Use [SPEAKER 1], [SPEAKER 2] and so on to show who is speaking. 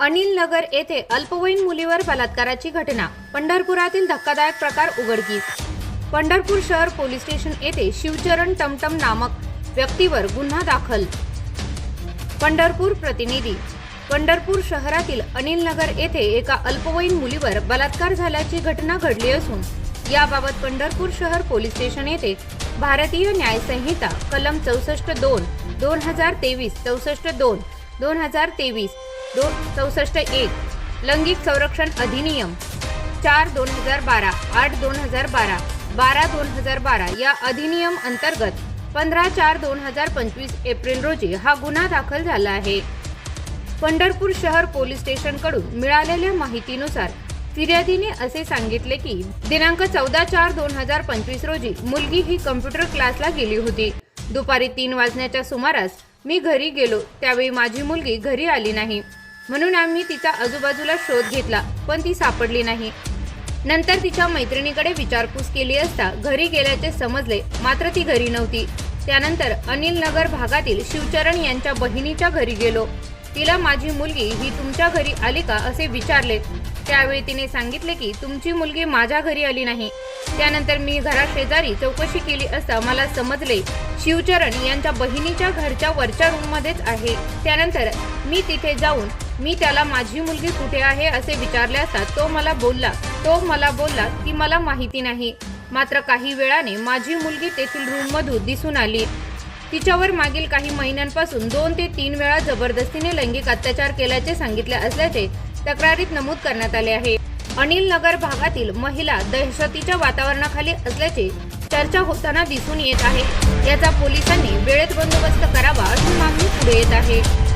[SPEAKER 1] अनिल नगर येथे अल्पवयीन मुलीवर बलात्काराची घटना. पंढरपुरातील धक्कादायक प्रकार उघडकीस. पंढरपूर शहर पोलीस स्टेशन येथे शिवचरण टमटम नामक व्यक्तीवर गुन्हा दाखल. पंढरपूर प्रतिनिधी. पंढरपूर शहरातील अनिल नगर येथे एका अल्पवयीन मुलीवर बलात्कार झाल्याची घटना घडली असून याबाबत पंढरपूर शहर पोलीस स्टेशन येथे भारतीय न्याय संहिता कलम चौसष्ट दोन दोन हजार तेवीस चौसष्ट दोन दोन हजार तेवीस दोन चौसष्ट एक लैंगिक संरक्षण अधिनियम चार दोन हजार बारा आठ दोन हजार बारा बारा दोन हजार बारा या अधिनियम अंतर्गत पंधरा चार दोन हजार पंचवीस एप्रिल रोजी हा गुन्हा दाखल झाला आहे. पंढरपूर शहर पोलीस स्टेशनकडून मिळालेल्या माहितीनुसार फिर्यादीने असे सांगितले की दिनांक चौदा चार दोन हजार पंचवीस रोजी मुलगी ही कम्प्युटर क्लासला गेली होती. दुपारी तीन वाजण्याच्या सुमारास मी घरी गेलो त्यावेळी माझी मुलगी घरी आली नाही. म्हणून आम्ही तिचा आजूबाजूला शोध घेतला पण ती सापडली नाही. नंतर तिच्या मैत्रिणीकडे विचारपूस केली असता घरी गेल्याचे समजले मात्र ती घरी नव्हती. त्यानंतर अनिल नगर भागातील शिवचरण यांच्या बहिणीच्या घरी गेलो. तिला माझी मुलगी ही तुमच्या घरी आली का असे विचारले. त्यावेळी तिने सांगितले की तुमची मुलगी माझ्या घरी आली नाही. त्यानंतर मी घराशेजारी चौकशी केली असता मला समजले शिवचरण यांच्या बहिणीच्या घरच्या वरच्या रूममध्येच आहे. त्यानंतर मी तिथे जाऊन मी त्याला माझी मुलगी कुठे आहे असे विचारले असता तो मला बोलला तो मला बोलला की मला माहिती नाही. मात्र काही वेळाने माझी मुलगी तेथील रूममधून दिसून आली. तिच्यावर मागील काही महिन्यांपासून दोन ते तीन वेळा जबरदस्तीने लैंगिक अत्याचार केल्याचे सांगितले असल्याचे तक्रारीत नमूद करण्यात आले आहे. अनिल नगर भागातील महिला दहशतीच्या वातावरणाखाली असल्याचे चर्चा होताना दिसून येत आहे. याचा पोलिसांनी वेळेत बंदोबस्त करावा अशी मागणी पुढे येत आहे.